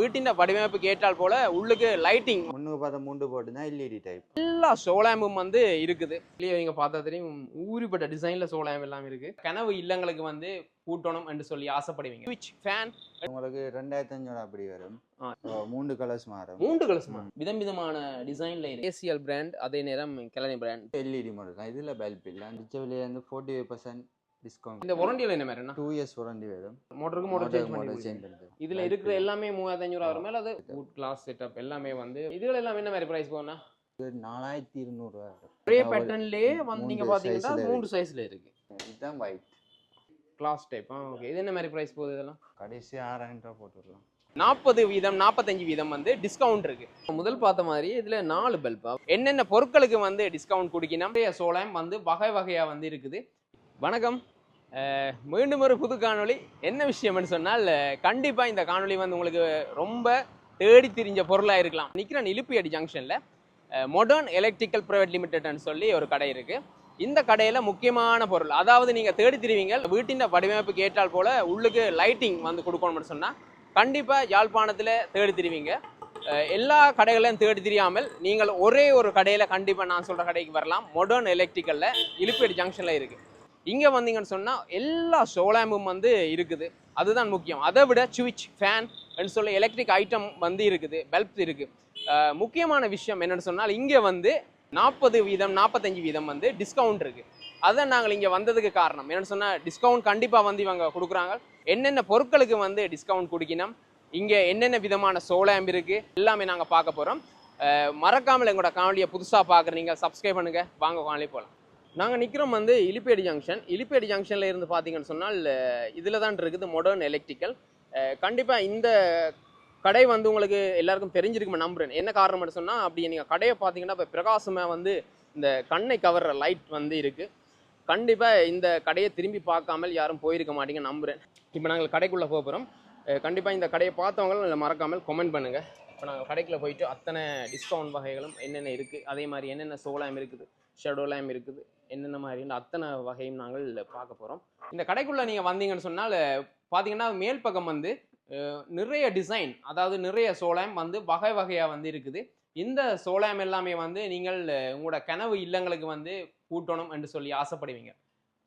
வீட்டின் வடிவமைப்பு கேட்டால் போல உள்ளுக்கு லைட்டிங் முன்னுக்கு பார்த்தா மூண்டு போட்டுதான் எல்இடி டைப் எல்லா சோலாம்பும் வந்து இருக்குது. இல்லையா நீங்க பார்த்தா தெரியும் ஊறிப்பட்ட டிசைன்ல சோலாம்பு எல்லாம் இருக்கு. கனவு இல்லங்களுக்கு வந்து கூட்டணும் என்று சொல்லி ஆசைப்படுவீங்க. ஸ்விட்ச் ஃபேன் உங்களுக்கு ரெண்டாயிரத்தி அஞ்சூறு அப்படி வரும். மூன்று கலர்ஸ் மாறும். மூன்று கலசுமா விதம் விதமான டிசைன்ல இருக்கு ஏசிஎல் பிராண்ட் அதே நேரம் கிளனி பிராண்ட் எல்இடி மாடல் தான் இதில் பல்ப் இல்லை. டிச்சவிலே வந்து ஃபோர்ட்டி ஃபைவ் பர்சன்ட் டிஸ்கவுண்ட் இந்த வாரண்டியில் என்ன மாதிரி டூ இயர்ஸ் வாரண்டி வரும் மோட்டருக்கு மோட்டர் சேஞ்ச் பண்ணி. சேஞ்ச் பண்ணுறது இதுல இருக்கிற எல்லாமே மூவாயிரத்தி அஞ்சூறு ஆகிற மேல அது வுட் கிளாஸ் செட்டப் எல்லாமே வந்து இதுல எல்லாம் என்ன மாதிரி பிரைஸ் போகும்னா நாலாயிரத்தி இருநூறுவா ஒரே பேட்டர்ன்லயே வந்து நீங்க மூன்று பாத்தீங்கன்னா size ல மூன்று சைஸ்ல இருக்கு. இதுதான் ஒயிட் கிளாஸ் டைப் ஆ? ஓகே இது என்ன மாதிரி பிரைஸ் போகுது இதெல்லாம்? கடைசி ஆறாயிரம் ரூபா போட்டுடலாம். நாற்பது வீதம் நாற்பத்தஞ்சு வீதம் வந்து டிஸ்கவுண்ட் இருக்கு. முதல் பார்த்த மாதிரி இதுல நாலு பல்பா என்னென்ன பொருட்களுக்கு வந்து டிஸ்கவுண்ட் கொடுக்கணும்? சோளம் வந்து வகை வகையா வந்து இருக்குது. வணக்கம். மீண்டும் ஒரு புது காணொளி. என்ன விஷயம்னு சொன்னால் கண்டிப்பாக இந்த காணொளி வந்து உங்களுக்கு ரொம்ப தேடி திரிஞ்ச பொருளாக இருக்கலாம். நிற்கிறேன் இலுப்பியடி ஜங்ஷனில் மொடர்ன் எலக்ட்ரிக்கல் ப்ரைவேட் லிமிடெட்னு சொல்லி ஒரு கடை இருக்குது இந்த கடையில் முக்கியமான பொருள் அதாவது நீங்கள் தேடி திரிவீங்க வீட்டின் வடிவமைப்பு கேட்டால் போல் உள்ளுக்கு லைட்டிங் வந்து கொடுக்கணும்னு சொன்னால் கண்டிப்பாக யாழ்ப்பாணத்தில் தேடி திரிவீங்க. எல்லா கடைகளையும் தேடி தெரியாமல் நீங்கள் ஒரே ஒரு கடையில் கண்டிப்பாக நான் சொல்கிற கடைக்கு வரலாம். மொடர்ன் எலக்ட்ரிக்கலில் இலுப்பேடி ஜங்ஷனில் இருக்குது இங்கே வந்தீங்கன்னு சொன்னால் எல்லா சோலாம்பும் வந்து இருக்குது. அதுதான் முக்கியம். அதை விட சுவிட்ச் ஃபேன் சொல்லி எலக்ட்ரிக் ஐட்டம் வந்து இருக்குது. பல்ப் இருக்குது முக்கியமான விஷயம் என்னென்னு சொன்னால் இங்கே வந்து நாற்பது வீதம் நாற்பத்தஞ்சு வீதம் வந்து டிஸ்கவுண்ட் இருக்குது அதை நாங்கள் இங்கே வந்ததுக்கு காரணம். என்னென்னு சொன்னால் டிஸ்கவுண்ட் கண்டிப்பாக வந்து இவங்க கொடுக்குறாங்க. என்னென்ன பொருட்களுக்கு வந்து டிஸ்கவுண்ட் கொடுக்கணும்? இங்கே என்னென்ன விதமான சோலாம்பு இருக்குது எல்லாமே நாங்கள் பார்க்க போகிறோம் மறக்காமல் எங்களோட காணொலியை புதுசாக பார்க்குறீங்க. சப்ஸ்கிரைப் பண்ணுங்க. வாங்க காணொலி போகலாம். நாங்கள் நிற்கிறோம் வந்து இலிப்பேடி ஜங்ஷன் இலிப்பேடி ஜங்ஷனில் இருந்து பார்த்தீங்கன்னு சொன்னால் இதில் தான் இருக்குது மாடர்ன் எலக்ட்ரிக்கல் கண்டிப்பாக இந்த கடை வந்து உங்களுக்கு எல்லாருக்கும் தெரிஞ்சிருக்கும் நம்புறேன். என்ன காரணம்னு சொன்னால் அப்படி நீங்கள் கடையை பார்த்தீங்கன்னா இப்போ பிரகாசமாக வந்து இந்த கண்ணை கவர்ற லைட் வந்து இருக்கு. கண்டிப்பாக இந்த கடையை திரும்பி பார்க்காமல் யாரும் போயிருக்க மாட்டீங்க நம்புகிறேன் இப்போ நாங்கள் கடைக்குள்ளே போக போகிறோம் கண்டிப்பாக இந்த கடையை பார்த்தவங்க மறக்காமல் கமெண்ட் பண்ணுங்கள் இப்போ நாங்கள் கடைக்குள்ளே போயிட்டு அத்தனை டிஸ்கவுண்ட் வகைகளும் என்னென்ன இருக்குது அதே மாதிரி என்னென்ன சோலாம் இருக்குது ஷெடோலாம் இருக்குது. என்னென்ன மாதிரி அத்தனை வகையும் நாங்கள் பார்க்க போகிறோம் இந்த கடைக்குள்ளே நீங்கள் வந்தீங்கன்னு சொன்னால் பார்த்தீங்கன்னா மேல் பக்கம் வந்து நிறைய டிசைன் அதாவது நிறைய சோளம் வந்து வகை வகையாக வந்து இருக்குது. இந்த சோளம் எல்லாமே வந்து நீங்கள் உங்களோட கனவு இல்லங்களுக்கு வந்து பூட்டணும் என்று சொல்லி ஆசைப்படுவீங்க.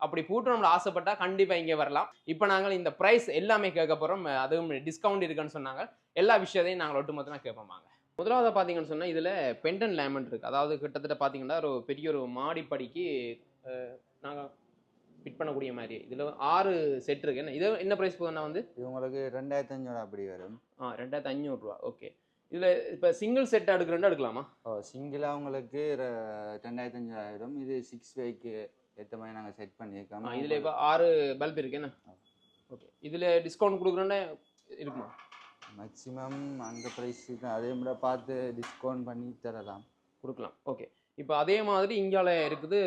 அப்படி பூட்டணும்னு ஆசைப்பட்டால் கண்டிப்பாக இங்கே வரலாம். இப்போ நாங்கள் இந்த ப்ரைஸ் எல்லாமே கேட்க போகிறோம் அதுவும் டிஸ்கவுண்ட் இருக்குன்னு சொன்னாங்க. எல்லா விஷயத்தையும் நாங்கள் ஒட்டுமொத்தமாக கேட்போம் வாங்க. முதலாவது பார்த்தீங்கன்னு சொன்னா இதுல பெண்டன் லேமன் இருக்கு. அதாவது கிட்டத்தட்ட பார்த்தீங்கன்னா ஒரு பெரிய ஒரு மாடிப்படிக்கு அஹ், நாங்க ஃபிட் பண்ணக்கூடிய மாதிரி. இதுல ஆறு செட் இருக்கு. என்ன இது என்ன பிரைஸ் போகுதுன்னா வந்து? இது உங்களுக்கு ரெண்டாயிரத்தி அஞ்சூறு அப்படி வரும். ஆ ரெண்டாயிரத்தி அஞ்சூறுரூவா ஓகே இதில் இப்போ சிங்கிள் செட் எடுக்கிறேன் எடுக்கலாமா? ஓ சிங்கிளாக உங்களுக்கு ரெண்டாயிரத்தி அஞ்சாயிரம் இது சிக்ஸ் வேக்கு ஏற்ற மாதிரி நாங்கள் செட் பண்ணியிருக்கோம். இதில் இப்போ ஆறு பல்ப் இருக்கு என்ன? ஓகே இதில் டிஸ்கவுண்ட் கொடுக்குறோன்னே இருக்குமா? மேக்ஸிமம் அந்த ப்ரைஸுக்கு அதே மாதிரி பார்த்து டிஸ்கவுண்ட் பண்ணி தரலாம். கொடுக்கலாம். ஓகே இப்போ அதே மாதிரி இங்கால இருக்குது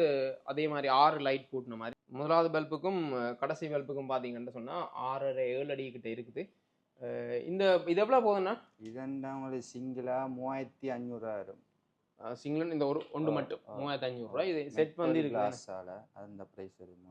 அதே மாதிரி ஆறு லைட் பூட்டின மாதிரி. முதலாவது பல்புக்கும் கடைசி பல்புக்கும் பார்த்தீங்கன்னு சொன்னால் ஆறரை ஏழு அடி கிட்ட இருக்குது. இந்த இது எவ்வளோ போகுதுன்னா? இதெண்டா உங்களுக்கு சிங்கிளாக மூவாயிரத்தி அஞ்சூறுரூவா வரும். சிங்கிள் இந்த ஒரு ஒன்று மட்டும். மூவாயிரத்தி அஞ்சூறுரூவா இது செட் வந்து கிளாஸால் அந்த ப்ரைஸ் வரும்.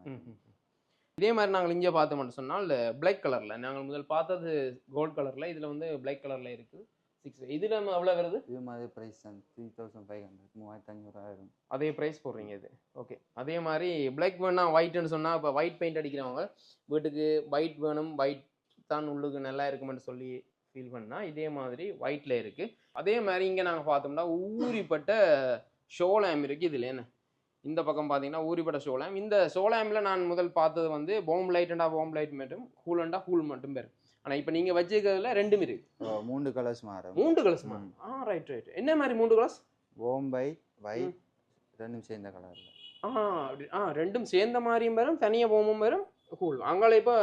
இதே மாதிரி நாங்கள் இங்கே பார்த்தோம் மட்டும் சொன்னால் பிளாக் கலரில் நாங்கள் முதல் பார்த்தது கோல்ட் கலரில் இதில் வந்து பிளாக் கலரில் இருக்குது. சிக்ஸ் இதில் எவ்வளோ வருது? இது மாதிரி ப்ரைஸ் தான். த்ரீ தௌசண்ட் ஃபைவ் ஹண்ட்ரட் மூவாயிரத்தி வரும் அதே ப்ரைஸ் போடுறீங்க இது. ஓகே அதே மாதிரி பிளாக் வேணா ஒயிட்னு சொன்னால் இப்போ ஒயிட் பெயிண்ட் அடிக்கிறவங்க வீட்டுக்கு ஒயிட் வேணும் ஒயிட் தான் உள்ளுக்கு நல்லா இருக்குமென்னு சொல்லி ஃபீல் பண்ணால் இதே மாதிரி ஒயிட்டில் இருக்குது அதே மாதிரி இங்கே நாங்கள் பார்த்தோம்னா ஊறிப்பட்ட ஷோலாம் இருக்குது இதில் என்ன? இந்த பக்கம் பார்த்தீங்கன்னா ஊறிப்பட்ட சோளம். இந்த சோளாமில் நான் முதல் பார்த்தது வந்து போம் லைட்டண்டா போம் லைட் மட்டும் கூலண்டா கூல் மட்டும் பேர். ஆனால் இப்போ நீங்கள் வச்சுக்கிறதுல ரெண்டும் இருக்கு. மூன்று கலர்ஸ் மாறும். மூன்று கலர்ஸ்மா ம். ஆ ரைட் ரைட் என்ன மாதிரி மூன்று கலர்ஸ் ஓம் ஒயிட் ரெண்டும் சேர்ந்த கலரில் ஆ அப்படி ஆ ரெண்டும் சேர்ந்த மாதிரியும் வரும் தனியாக ஓமும் வரும் கூல் அங்கே இப்போ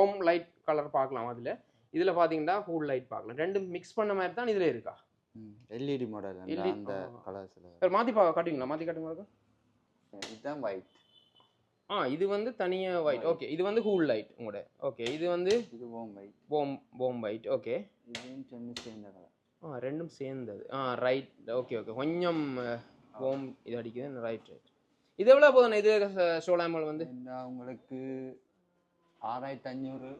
ஓம் லைட் கலர் பார்க்கலாம் அதில். இதில் பார்த்தீங்கன்னா கூல் லைட் பார்க்கலாம். ரெண்டும் மிக்ஸ் பண்ண மாதிரி தான் இதில் இருக்கா? எல்இடி மாடல் LED அந்த. கலர்ஸில் சரி மாற்றி பா காட்டுவீங்களா? மாற்றி காட்டுங்க. இதுதான் ஒயிட் ஆ இது வந்து தனியாக ஒயிட். ஓகே இது வந்து கூல் லைட் உங்களோட ஓகே இது வந்து இது ஓம் ஒயிட் ஓம் ஓம் ஒயிட் ஓகே இதுவும் சேர்ந்த கலர் ஆ ரெண்டும் சேர்ந்தது. ஆ ரைட் ஓகே ஓகே கொஞ்சம் ஓம் இது அடிக்குது ரைட் ரைட் இது எவ்வளோ போதுண்ணா இது சோலாமல் வந்து? உங்களுக்கு ஆறாயிரத்தி அஞ்சூறு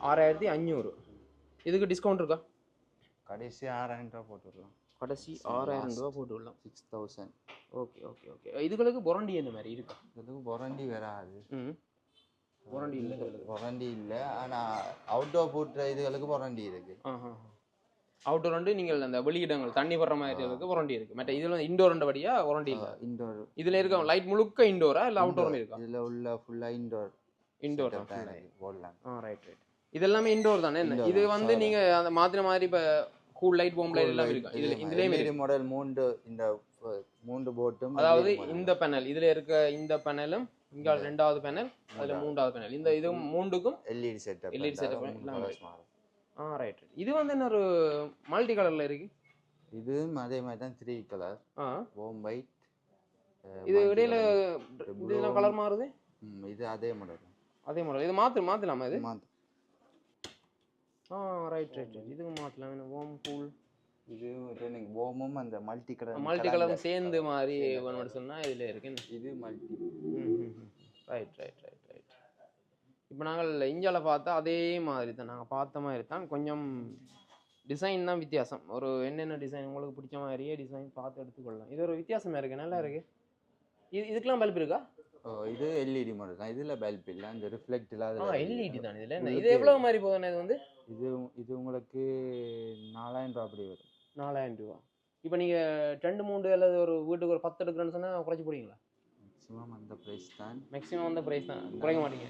ஆறாயிரத்தி அஞ்சூறு இதுக்கு டிஸ்கவுண்ட் இருக்கா? கடைசி ஆறாயிரம் ரூபா போட்டுடலாம். கடைசி ஆறாயிரம் ரூபா போட்டு விடலாம் six thousand okay okay okay. இதுகளுக்கு பொரண்டி என்ன மாதிரி இருக்கா? இதுக்கு வாரண்டி வராது. ம். வாரண்டி இல்லை. வாரண்டி இல்லை. ஆனால் அவுட்டோர் போட்டுற இதுகளுக்கு வாரண்டி இருக்கு. அவுட்டோர் வந்து நீங்கள் அந்த வெளியிடங்கள் தண்ணி படுற மாதிரி இருக்கு வாரண்டி இருக்கு. மற்ற இதில் இண்டோர் படியா வாரண்டி இல்லை? இண்டோர் இதில் இருக்க லைட் முழுக்க இண்டோரா இல்லை அவுட்டோரும் இருக்கா? இதில் உள்ள ஃபுல்லாக இண்டோர் இண்டோர் போடலாம். ஆ ரைட் ரைட் இதெல்லாமே இண்டோர் தானே? இது வந்து சாதா. நீங்க அந்த மாத்திர மாதிரி இப்ப கூல் லைட் போம் லைட் எல்லாம் இருக்கு இதுல இருக்கு. மாடல் மூன்று இந்த மூன்று போட்டும் அதாவது இந்த பேனல் இதுல இருக்க இந்த பேனலும் இங்க ரெண்டாவது பேனல் அதுல மூன்றாவது. பேனல் இந்த இது மூண்டுக்கும் எல்இடி செட்டப் LED setup எல்லாம் ஆ ரைட் இது வந்து என்ன ஒரு மல்டி கலர்ல இருக்கு. இதுவும் அதே மாதிரி தான் த்ரீ கலர் ஓம் ஒயிட் இது இடையில இதெல்லாம் கலர் மாறுது? இது அதே மாடல் அதே மாதிரி இது மாத்து மாத்தலாமா இது? மாத்து. ஆ ரைட் ரைட் மாத்தலாம். என்ன ஓம் கூல் இது எனக்கு ஓமும் அந்த மல்டி கலர் மல்டி கலரும் சேர்ந்து மாதிரி ஒன்று சொன்னா இதுல இருக்கு. இது multi. Right right right right இப்போ நாங்கள் இந்தியாவில் பார்த்தா அதே மாதிரி தான். நாங்கள் பார்த்த மாதிரி தான். கொஞ்சம் டிசைன் தான் வித்தியாசம். ஒரு என்னென்ன டிசைன் உங்களுக்கு பிடிச்ச மாதிரியே டிசைன் பார்த்து எடுத்துக்கொள்ளலாம். இது ஒரு வித்தியாசமாக இருக்குது நல்லா இருக்கு. இது இதுக்கெல்லாம் பல்ப் இருக்கா? இது எல்இடி மாடல் தான் இதுல பல்ப் இல்ல. அந்த ரிஃப்ளெக்ட் இல்லாத எல்இடி தான். இதில் என்ன? இது எவ்வளோ மாதிரி போகுதுண்ணே இது வந்து? இது இது உங்களுக்கு நாலாயிரம் ரூபா அப்படி வரும். நாலாயிரம் ரூபா. இப்போ நீங்கள் ரெண்டு மூணு அல்லது ஒரு வீட்டுக்கு ஒரு பத்து எடுக்கிறேன்னு சொன்னால் குறைச்சி போடுவீங்களா? மேக்ஸிமம் அந்த ப்ரைஸ் தான். மேக்ஸிமம் வந்து ப்ரைஸ் தான். குறைக்க மாட்டீங்க.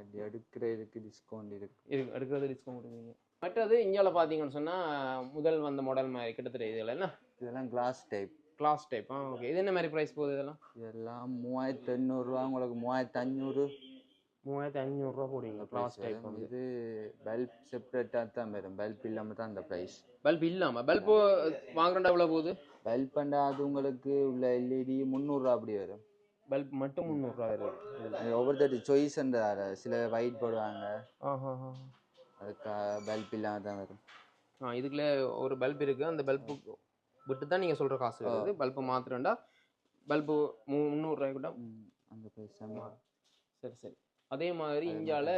அது எடுக்கிற இதுக்கு டிஸ்கவுண்ட் இருக்கு. இது எடுக்கிறது டிஸ்கவுண்ட் கொடுக்குறீங்க மற்றது இந்தியாவில் பார்த்தீங்கன்னு சொன்னால் முதல் வந்த மாடல் மாதிரி கிட்டத்தட்ட இதில் என்ன? இதெல்லாம் கிளாஸ் டைப் கிளாஸ் டைப் ஆ? ஓகே இது என்ன மாதிரி ப்ரைஸ் போகுது இதெல்லாம்? இதெல்லாம் மூவாயிரத்தி எண்ணூறுரூவா உங்களுக்கு மூவாயிரத்தி அஞ்சூறு மூவாயிரத்தி ஐநூறுரூவா போடுவீங்க கிளாஸ் டைப் வரும். வந்து. இது பல்ப் செப்பரேட்டாக தான் வரும். பல்ப் இல்லாமல் தான் அந்த ப்ரைஸ் பல்ப் இல்லாமல் பல்பு வாங்குறண்டா எவ்வளோ போகுது? பல்ப் அது உங்களுக்கு உள்ள எல்இடி முந்நூறுரூவா அப்படி வரும். பல்ப் மட்டும் முந்நூறுரூவா அது ஒவ்வொருத்தர் சாய்ஸ் அந்த சில ஒயிட் போடுவாங்க. ஆஹா அதுக்கு பல்ப் இல்லாமல் தான் வரும். ஆ இதுக்குள்ளே ஒரு பல்ப் இருக்குது அந்த பல்பு விட்டு தான் நீங்கள் சொல்கிற காசு வருது. பல்பு மாத்திரண்டா பல்பு மூ முந்நூறுரூவாய்க்கு கூட அந்த தான். சரி சரி. அதே மாதிரி இந்தியாவில்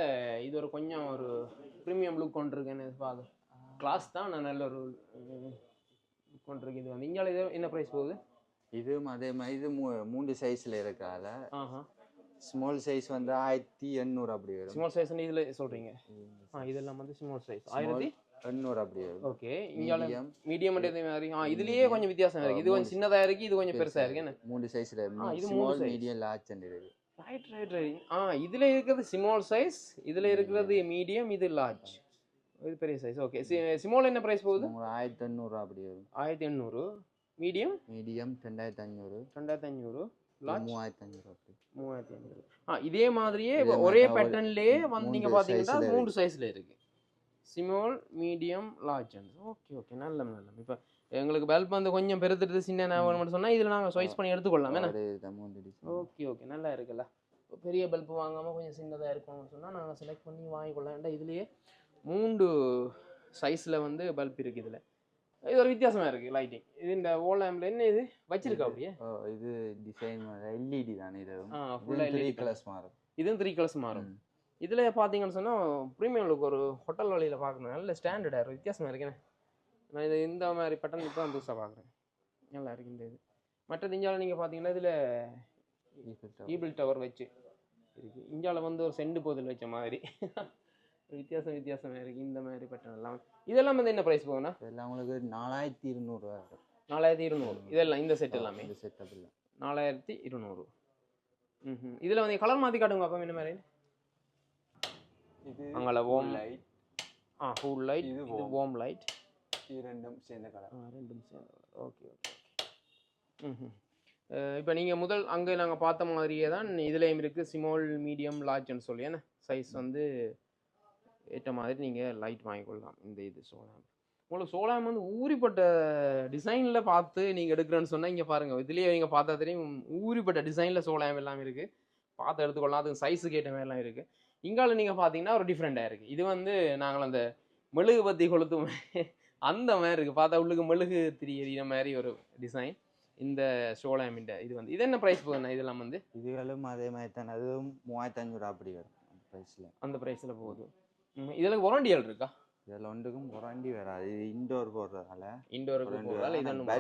இது ஒரு கொஞ்சம் ஒரு ப்ரீமியம் லுக் கொண்டிருக்குன்னு பாது கிளாஸ் தான் நான் நல்ல ஒரு கொண்டிருக்கு இது வந்து. இந்தியாவில் இது என்ன ப்ரைஸ் போகுது? இதுவும் அதே மாதிரி இது மூ மூன்று சைஸில் இருக்கால ஸ்மால் சைஸ் வந்து ஆயிரத்தி எண்ணூறு அப்படி வரும். ஸ்மால் சைஸ்னு இதில் சொல்கிறீங்க ஆ இதெல்லாம் வந்து ஸ்மால் சைஸ் ஆயிரத்தி எண்ணூறு அப்படி ஓகே இந்தியாவில் மீடியம். இதே மாதிரி ஆ இதுலயே கொஞ்சம் வித்தியாசம் இருக்கு. இது கொஞ்சம் சின்னதா இருக்கு இது கொஞ்சம் பெருசா இருக்கு. என்ன? மூணு சைஸில் இது ஸ்மால். மீடியம் லார்ஜ் அண்ட் இருக்கு ரைட் ரைட் ரைட் ஆ இதுல இருக்கிறது ஸ்மால் சைஸ் இதுல இருக்கிறது மீடியம் இது லார்ஜ் இது பெரிய சைஸ் ஓகே ஸ்மால் என்ன பிரைஸ் போகுது? ஆயிரத்தி எண்ணூறுரூவா அப்படி வரும் ஆயிரத்தி எண்ணூறு. மீடியம் மீடியம் ரெண்டாயிரத்தி ஐநூறு. ரெண்டாயிரத்தி ஐநூறு. மூவாயிரத்தி ஐநூறு மூவாயிரத்தி ஐநூறு. ஆ இதே மாதிரியே ஒரே பேட்டர்ன்லயே வந்து நீங்க பாத்தீங்கன்னா மூணு சைஸ்ல இருக்கு. Small medium large okay okay நல்ல நல்ல இப்போ எங்களுக்கு பல்ப் வந்து கொஞ்சம் பெருத்துட்டு சின்ன வேணும்னு சொன்னா இதுல நாங்க சாய்ஸ் பண்ணி எடுத்துக்கொள்ளலாம். ஓகே ஓகே நல்லா இருக்குல்ல. பெரிய பல்ப் வாங்காமல் கொஞ்சம் சின்னதாக இருக்கணும்னு சொன்னால் நாங்கள் செலக்ட் பண்ணி வாங்கிக்கொள்ளலாம். ஏன்டா இதுலேயே மூன்று சைஸில் வந்து பல்ப் இருக்குது இதில். இது ஒரு வித்தியாசமாக இருக்குது லைட்டிங் இது இந்த ஓல் லேம்பில் என்ன இது? வச்சிருக்கா அப்படியே? இது டிசைன் எல்இடி தானே இது? ஃபுல்லாக த்ரீ கலர்ஸ் மாறும். இதுவும் த்ரீ கலர்ஸ் மாறும். இதில் பார்த்தீங்கன்னு சொன்னால் ப்ரீமியம் லுக் ஒரு ஹோட்டல் வழியில் பார்க்கணும். நல்ல ஸ்டாண்டர்டாக இருக்கும் வித்தியாசமாக இருக்குண்ணே நான் இது இந்த மாதிரி பட்டன் இப்போ தான் புதுசாக பார்க்குறேன். நல்லா இருக்கு இந்த இது. மற்றது இந்தியாவில் நீங்கள் பார்த்தீங்கன்னா இதில். ஈபிள் டவர் வச்சு இருக்கு. இந்தியாவில் வந்து ஒரு செண்டு போதில் வச்ச மாதிரி. வித்தியாசம் வித்தியாசமாக இருக்குது இந்த மாதிரி பட்டன் எல்லாம். இதெல்லாம் வந்து என்ன ப்ரைஸ் போகும்னா? இதெல்லாம் உங்களுக்கு நாலாயிரத்தி இருநூறுவா வரும். நாலாயிரத்தி இருநூறு. இதெல்லாம் இந்த செட் எல்லாமே? இந்த செட்டப் இல்லை நாலாயிரத்தி இருநூறு. ம் இதில் வந்து கலர் மாற்றி காட்டுங்க அப்போ என்ன மாதிரி? அங்கே ஓம் லைட் ஆ ஃபுல் லைட் இது. வார்ம் லைட் இது ரெண்டும் சேர்ந்த கலர் ஆ ரெண்டும் சேர்ந்து ஓகே ஓகே ம் இப்போ நீங்கள் முதல் அங்கே நாங்கள் பார்த்த மாதிரியே தான் இதுலேயும் இருக்குது ஸ்மால் மீடியம் லார்ஜ்னு சொல்லி. என்ன சைஸ் வந்து ஏற்ற மாதிரி நீங்கள் லைட் வாங்கிக்கொள்ளலாம் இந்த இது சோலாம் உங்களுக்கு சோலாம் வந்து ஊறிப்பட்ட டிசைனில் பார்த்து நீங்கள் எடுக்கிறேன்னு சொன்னால் இங்கே பாருங்கள் இதுலேயே நீங்கள் பார்த்தா தெரியும் ஊறிப்பட்ட டிசைனில் சோலாம் எல்லாம் இருக்குது பார்த்து எடுத்துக்கொள்ளலாம். அதுக்கு சைஸுக்கு ஏற்ற மாதிரிலாம் இருக்குது இங்கால நீங்கள் பார்த்தீங்கன்னா ஒரு டிஃப்ரெண்ட்டாக இருக்குது இது வந்து நாங்கள் அந்த மெழுகு பத்தி கொளுத்தும் அந்த மாதிரி இருக்குது பார்த்தா உள்ளுக்கு மெழுகு திரியற மாதிரி ஒரு டிசைன் இந்த சோலாமிண்ட இது வந்து இது என்ன ப்ரைஸ் போகுதுண்ணா இதெல்லாம் வந்து? இதுகளும் அதே மாதிரி தான். அதுவும் மூவாயிரத்தி அஞ்சூறு அப்படி வரும் ப்ரைஸில் அந்த ப்ரைஸில் போகுது. இதுல வாரண்டியல் இருக்கா? இதில் ஒன்றுக்கும் புரண்டி வராது. இது இன்டோர் போடுறதால. போகிறதால வேலை. இது ஒன்றும்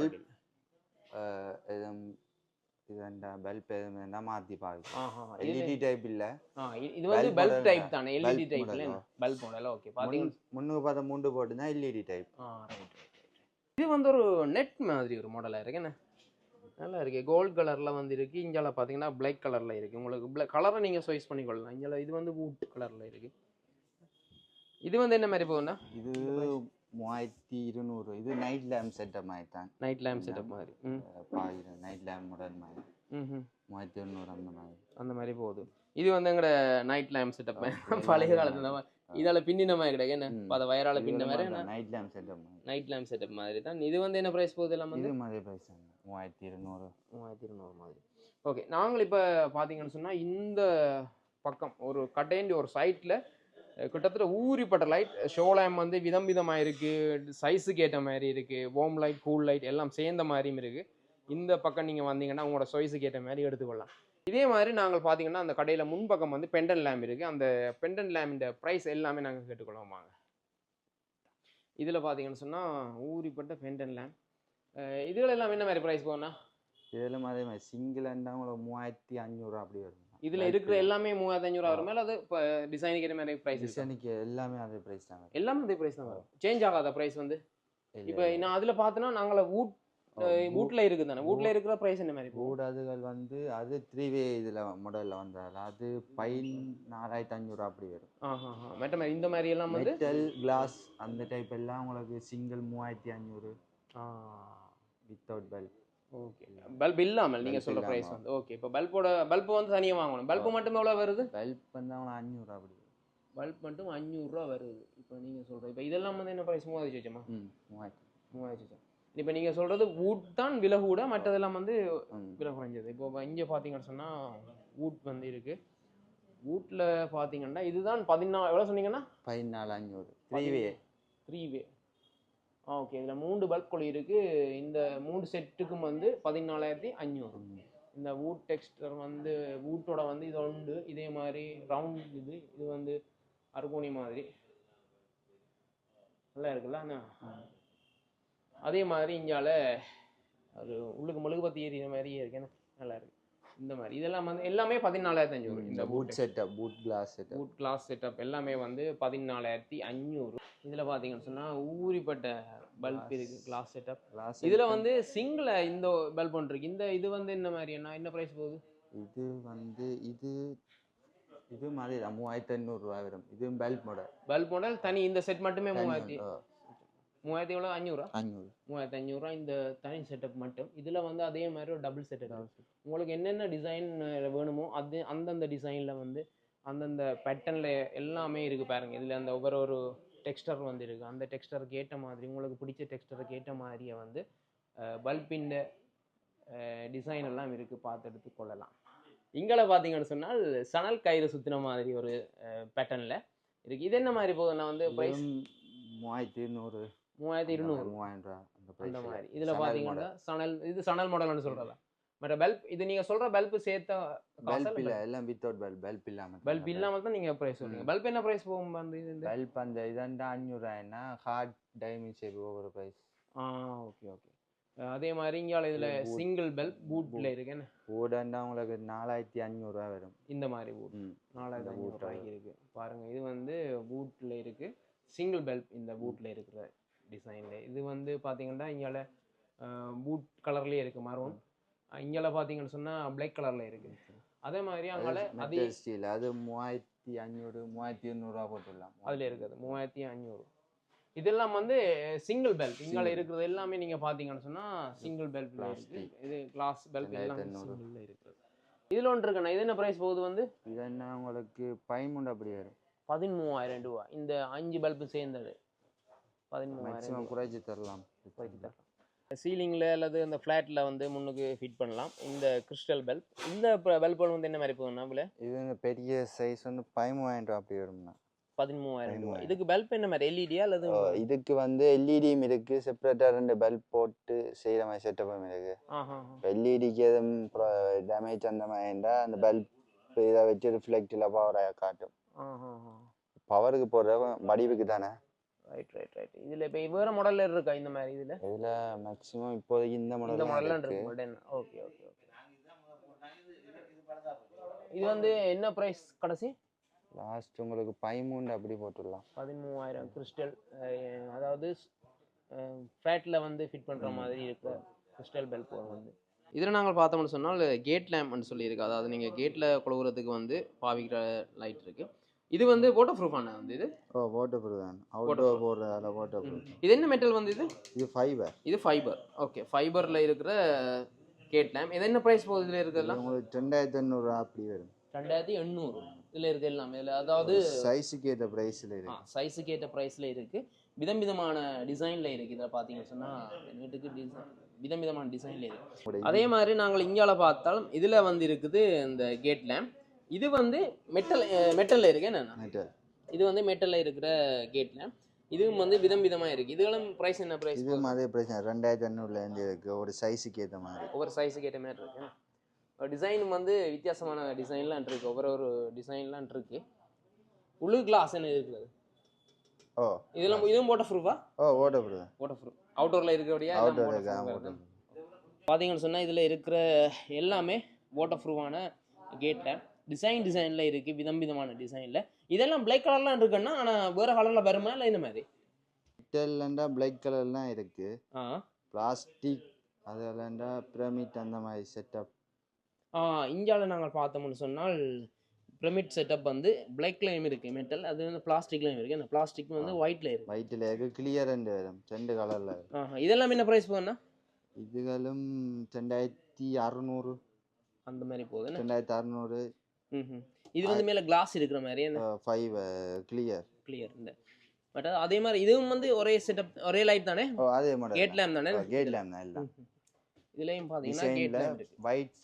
இது இது அந்த பல்ப் வேணா மாற்றி பாருங்க எல்இடி டைப் இல்லை இ- இது வந்து பல்ப் டைப் தான். எல்இடி model ஆ. பல்ப் மாடல் ஓகே பார்த்தா மூண்டு போட்டு தான் எல்இடி டைப் இது வந்து ஒரு நெட் மாதிரி ஒரு மாடலா இருக்கு என்ன? நல்லா இருக்கு. கோல்ட் கலர்ல வந்து இருக்கு இங்கால பாத்தீங்கன்னா பிளாக் கலர்ல இருக்கு. உங்களுக்கு கலரை நீங்க சாய்ஸ் பண்ணிக்கொள்ளலாம் இங்கால இது வந்து வூட் கலர்ல இருக்கு. இது வந்து என்ன மாதிரி போகும்னா இது மூவாயிரத்தி இருநூறு. இது நைட் லேம்ப் செட்டப் மாதிரி தான் நைட் லேம்ப் செட்டப் மாதிரி பாக்குற நைட் லேம்ப் மாடல் மாதிரி. மூவாயிரத்தி இருநூறு அந்த மாதிரி அந்த மாதிரி போகுது இது வந்து எங்கட நைட் லேம்ப் செட்டப். பழைய காலத்துல இதால பின்னின மாதிரி கிடையாது. என்ன. அதை வயரால பின்ன மாதிரி night lamp setup night lamp setup மாதிரி தான் இது வந்து என்ன பிரைஸ் போகுது எல்லாம்? இது மாதிரி பிரைஸ் மூவாயிரத்தி இருநூறு. மூவாயிரத்தி இருநூறு மாதிரி. ஓகே நாங்கள் இப்போ பார்த்தீங்கன்னு சொன்னால் இந்த பக்கம் ஒரு கட்டைண்டி ஒரு சைட்டில் கிட்டத்தட்ட ஊறிப்பட்ட லைட் ஷோ லேம்ப் வந்து விதம் விதமாக இருக்குது சைஸுக்கு ஏற்ற மாதிரி இருக்குது வார்ம் லைட் கூல் லைட் எல்லாம் சேர்ந்த மாதிரியும் இருக்குது இந்த பக்கம் நீங்கள் வந்தீங்கன்னா உங்களோட சைஸுக்கு ஏற்ற மாதிரி எடுத்துக்கொள்ளலாம். இதே மாதிரி நாங்கள் பார்த்தீங்கன்னா அந்த கடையில் முன்பக்கம் வந்து பெண்டன் லேம்ப் இருக்குது அந்த பெண்டன் லேம்பின் ப்ரைஸ் எல்லாமே நாங்கள் கேட்டுக்கொள்வோம் வாங்க. இதில் பார்த்தீங்கன்னு சொன்னால் ஊறிப்பட்ட பெண்டன் லேம்ப் இதுகள் எல்லாம் என்ன மாதிரி ப்ரைஸ் போகும்னா? இதில் அதே மாதிரி சிங்கிள் அண்டா உங்களுக்கு மூவாயிரத்தி அஞ்சூறுரூவா அப்படி வரும். இதுல இருக்கிற எல்லாமே மூவாயிரத்தி அஞ்சூறு வரும் மேல அது இப்போ டிசைனுக்கு ஏற்ற மாதிரி பிரைஸ் டிசைனுக்கு எல்லாமே அதே பிரைஸ் தான் எல்லாமே அதே பிரைஸ் தான் வரும் சேஞ்ச் ஆகாத பிரைஸ் வந்து? இப்போ நான் அதுல பார்த்தோன்னா நாங்கள வூட் வூட்ல இருக்குது தானே வூட்ல இருக்கிற பிரைஸ் என்ன மாதிரி போகும் கூடாதுகள் வந்து அது த்ரீ வே இதில் மாடலில் வந்தால் அது பைன் நாலாயிரத்தி அஞ்சூறு அப்படி வரும். மெட்ட மாதிரி இந்த மாதிரி எல்லாம் வந்து? மெட்டல் கிளாஸ் அந்த டைப் எல்லாம் உங்களுக்கு சிங்கிள் மூவாயிரத்தி அஞ்சூறு வித்தவுட் பல்ப் ஓகே பல்ப் இல்லாமல் நீங்க Bulb சொல்ற இல்லாம. பிரைஸ் வந்து ஓகே இப்போ பல்போட பல்ப் வந்து தனியா வாங்கணும். பல்ப் மட்டும் எவ்வளவு வருது? பல்ப் வந்து அவங்களுக்கு அஞ்சூறு அப்படி பல்ப் மட்டும் அஞ்சூறுரூவா வருது. இப்போ நீங்க சொல்ற இப்போ இதெல்லாம் வந்து என்ன பிரைஸ் மூவாயிரத்தி வச்சோமா மூவாயிரத்தி மூவாயிரத்தி வச்சோம் இப்போ நீங்க சொல்றது வூட் தான் விலை கூட மற்றதெல்லாம் வந்து விலை குறைஞ்சது. இப்போ இங்கே பார்த்தீங்கன்னு சொன்னால் வூட் வந்து இருக்கு. வூட்டில் பார்த்தீங்கன்னா இதுதான் பதினா எவ்வளோ சொன்னீங்கன்னா? பதினாலு அஞ்சூறு த்ரீ வே த்ரீ வே ஆ ஓகே இதில் மூன்று பல்ப் குழி இருக்கு. இந்த மூணு செட்டுக்கும் வந்து பதினாலாயிரத்தி அஞ்சூறு இந்த வூட் டெக்ஸ்டர் வந்து வூட்டோட வந்து இது உண்டு. இதே மாதிரி ரவுண்ட் இது இது வந்து அருகோணி மாதிரி. நல்லா இருக்குல்ல அண்ணா? அதே மாதிரி இங்கால அது உள்ளுக்கு மெழுகுபத்தி எரியிற மாதிரியே இருக்கு நல்லா இருக்கு. இந்த மாதிரி. இதெல்லாம் வந்து எல்லாமே பதினாலாயிரத்தி அஞ்சூறு இந்த boot setup boot glass setup boot glass setup எல்லாமே வந்து பதினாலாயிரத்தி அஞ்சூறு இதுல பாத்தீங்கன்னு சொன்னா ஊறிப்பட்ட பல்ப் இருக்கு கிளாஸ் செட்டப் கிளாஸ் இதுல வந்து சிங்கிள் இந்த பல்ப் ஒன்று இருக்கு. இந்த இது வந்து என்ன மாதிரி என்ன என்ன பிரைஸ் போகுது? இது வந்து இது இது மாதிரி மூவாயிரத்தி ஐநூறுரூவா வரும். இது பல்ப் மாடல் பல்ப் மாடல் தனி இந்த செட் மட்டுமே மூவாயிரத்தி மூவாயிரத்தி எவ்வளோ அஞ்சூறா அஞ்சூறு மூவாயிரத்தி அஞ்சூறுரூவா இந்த தனி செட்டப் மட்டும். இதுல வந்து அதே மாதிரி ஒரு டபுள் செட்டப் உங்களுக்கு என்னென்ன டிசைன் வேணுமோ அது அந்தந்த டிசைன்ல வந்து அந்தந்த பேட்டர்ன்ல எல்லாமே இருக்கு பாருங்க. இதுல அந்த ஒவ்வொரு ஒரு டெக்ஸ்டர் வந்து இருக்கு. அந்த டெக்ஸ்டருக்கு ஏற்ற மாதிரி உங்களுக்கு பிடிச்ச டெக்ஸ்டருக்கு ஏற்ற மாதிரியே வந்து பல்பின் டிசைன் எல்லாம் இருக்கு. பார்த்து எடுத்து கொள்ளலாம். இங்கே பார்த்தீங்கன்னு சொன்னால் சணல் கயிறு சுத்தின மாதிரி ஒரு பேட்டர்ன்ல இருக்கு. இது என்ன மாதிரி போகுதுன்னா வந்து மூவாயிரத்தி இருநூறு மூவாயிரத்தி இருநூறு. மூவாயிரம் ரூபா அந்த அந்த. மாதிரி. இதுல சணல் பாத்தீங்கன்னா சணல் இது சணல் மாடல்னு சொல்றதா? மற்ற பல்ப் இது நீங்க சொல்ற பல்ப் சேர்த்த பல்ப் இல்ல எல்லாம் வித்தவுட் பல்ப் பல்ப் இல்லாம பல்ப் இல்லாம தான் நீங்க பிரைஸ் சொல்றீங்க. பல்ப் என்ன பிரைஸ் போகும் வந்து இது இந்த பல்ப் அந்த இதாண்டா அஞ்சூறுவாய்னா ஹார்ட் டைமண்ட் ஷேப் ஒவ்வொரு பிரைஸ் ஆ ஓகே ஓகே அதே மாதிரி இங்கால இதுல. சிங்கிள் பல்ப் பூட்ல இருக்கு என்ன? ஓடாண்டா உங்களுக்கு நாலாயிரத்தி அஞ்சூறுவா வரும். இந்த மாதிரி பூட் நாலாயிரத்தி இந்த ஐநூறு boot ரூபாய்க்கு இருக்கு. பாருங்க இது வந்து பூட்ல இருக்கு. சிங்கிள் பல்ப் இந்த பூட்ல இருக்கிற டிசைன்ல இது வந்து பாத்தீங்கன்னா இங்கால பூட் கலர்லயே இருக்கு மரூன் இங்கால பாத்தீங்கன்னு சொன்னா பிளாக் கலர்ல இருக்கு. அதே மாதிரி அங்கால அதே ஸ்டீல் அது மூவாயிரத்தி அஞ்சூறு மூவாயிரத்தி இருநூறுவா போட்டுடலாம் அதுல இருக்குது. மூவாயிரத்தி அஞ்சூறு இதெல்லாம் வந்து சிங்கிள் பெல்ட் இங்கால. இருக்கிறது எல்லாமே நீங்க பாத்தீங்கன்னு சொன்னா சிங்கிள் Plastic. இது கிளாஸ் பெல்ட் எல்லாம். சிங்கிள்ல இருக்குது. இதுல ஒன்று இருக்குண்ணா. இது என்ன பிரைஸ் போகுது வந்து? இது என்ன உங்களுக்கு பைமுண்டு அப்படி வரும். பதிமூவாயிரம் ரூபா இந்த அஞ்சு பல்பு சேர்ந்தது. பதிமூவாயிரம் மேக்ஸிமம் குறைச்சி தரலாம். குறைச்சி தரலாம். சீலிங்கில் அல்லது இந்த ஃப்ளாட்டில் வந்து முன்னுக்கு ஃபிட் பண்ணலாம். இந்த கிறிஸ்டல் பல்ப் இந்த பல்புகள் வந்து என்ன மாதிரி போகுதுன்னா விலை இது வந்து பெரிய சைஸ் வந்து பதிமூவாயிரம் ரூபா அப்படி வரும்னா பதிமூவாயிரம் ரூபா பதிமூவாயிரம். இதுக்கு பல்ப் என்ன மாதிரி? எல்இடியா அல்லது ஓ, இதுக்கு வந்து எல்இடியும் இருக்கு. செப்பரேட்டா ரெண்டு பல்ப் போட்டு செய்யற மாதிரி செட்டப்பும் இருக்கு. எல்இடிக்கு எதுவும் டேமேஜ் அந்த மாதிரி இருந்தா அந்த பல்ப் இதை வச்சு ரிஃப்ளெக்டில் பவரை காட்டும். ஆஹா பவருக்கு போடுற வடிவுக்கு தானே? ரைட் ரைட் ரைட் இதில் இப்போ வேறு மாடலில் இருக்கா இந்த மாதிரி இதில்? இதுல மேக்ஸிமம் இப்போதைக்கு இந்த இந்த மாடல் மாடல்லாம் இருக்கு. இருக்கு மாடல் ஓகே ஓகே ஓகே இது வந்து என்ன ப்ரைஸ் கடைசி? லாஸ்ட் உங்களுக்கு பதிமூணு அப்படி போட்டுடலாம். பதிமூவாயிரம் கிறிஸ்டல் அதாவது ஃபேட்டில் வந்து ஃபிட் பண்ணுற மாதிரி இருக்கிற கிறிஸ்டல் பெல் போர் வந்து. இதில் நாங்கள் பார்த்தோம்னு சொன்னால் கேட் லேம்ப்னு சொல்லியிருக்கு. அதாவது நீங்கள் கேட்டில் குழுவுறதுக்கு வந்து பாவிக்கிற லைட் இருக்குது இது வந்து வாட்டர் ப்ரூஃபான வந்து இது? ஓ வாட்டர் ப்ரூஃப் தான் அவுட்டோர் போடுறதால வாட்டர் ப்ரூஃப் இது என்ன மெட்டல் வந்து இது? இது ஃபைபர் இது ஃபைபர் ஓகே ஃபைபரில் இருக்கிற கேட் லேம்ப் இது என்ன ப்ரைஸ் போகுது இதில் இருக்கிறதெல்லாம்? உங்களுக்கு ரெண்டாயிரத்தி எண்ணூறு அப்படி வரும். ரெண்டாயிரத்தி எண்ணூறு இதில் இருக்க எல்லாமே இதில் அதாவது சைஸுக்கு ஏற்ற ப்ரைஸில் இருக்கு. சைஸுக்கு ஏற்ற ப்ரைஸில் இருக்குது விதம் விதமான டிசைனில் இருக்குது இதில் பார்த்தீங்கன்னு சொன்னால் வீட்டுக்கு டிசைன் விதம் விதமான டிசைனில் இருக்குது அதே மாதிரி நாங்கள் இங்கால பார்த்தாலும் இதில் வந்து இருக்குது இந்த கேட் லேம்ப் இது வந்து மெட்டல் மெட்டலில் இருக்கு. metal. இது வந்து மெட்டலில் இருக்கிற கேட் லேம்ப் இதுவும் வந்து விதம் விதமாக இருக்குது இதுகளும் ப்ரைஸ் என்ன ப்ரைஸ் இது அதே பிரச்சனை ரெண்டாயிரத்தி எண்ணூறுலேருந்து இருக்கு. ஒரு சைஸுக்கு ஏற்ற மாதிரி. ஒவ்வொரு சைஸுக்கு ஏற்ற மாதிரி இருக்கு. டிசைன் வந்து வித்தியாசமான டிசைன்லாம் இருக்கு. ஒவ்வொரு ஒரு டிசைன்லாம் இருக்கு. உள்ள கிளாஸ் என்ன இருக்குது? ஓ. இதெல்லாம் இதுவும் போட்ட ப்ரூஃபா ஓ வாட்டர் ப்ரூஃப் போட்ட ப்ரூஃப் அவுட்டோரில் இருக்கிறபடியா அவுட்டோர் வாட்டர் பார்த்தீங்கன்னு சொன்னால் இதில் இருக்கிற எல்லாமே வாட்டர் ப்ரூஃபான கேட்டை டிசைன் டிசைனில் இருக்குது விதம் விதமான டிசைனில் இதெல்லாம் பிளாக் கலர்லாம் இருக்குன்னா ஆனால் வேறு கலரில் வருமா இல்லை இந்த மாதிரி? மெட்டல்லண்டா பிளாக் கலர்லாம் இருக்கு. ஆ. பிளாஸ்டிக் அதெல்லாம்டா பிரமிட் அந்த மாதிரி செட்டப் ஆ இந்தியாவில் நாங்கள் பார்த்தோம்னு சொன்னால் பிரமிட் செட்டப் வந்து பிளாக்லையும் இருக்குது மெட்டல் அது வந்து பிளாஸ்டிக்லையும் இருக்குது அந்த பிளாஸ்டிக் வந்து ஒயிட்ல இருக்கு. ஒயிட்டில் இருக்கு கிளியர் ரெண்டு வரும். ரெண்டு கலரில் ஆஹா இதெல்லாம் என்ன ப்ரைஸ் போகுதுண்ணா இதுகளும் ரெண்டாயிரத்தி அறநூறு. அந்த மாதிரி போகுதுண்ணா ரெண்டாயிரத்தி அறநூறு. இது வந்து மேலே கிளாஸ் இருக்கிற மாதிரி ஃபைவ் கிளியர் கிளியர் இந்த. பட் அதே மாதிரி இதுவும் வந்து ஒரே செட்டப் ஒரே லைட் தானே? ஓ அதே மாடல் கேட் லேம்ப் தானே? கேட் லேம்ப் தான் எல்லாம். இதுலயும் பாத்தீங்கன்னா கேட் லேம்ப் ஒயிட்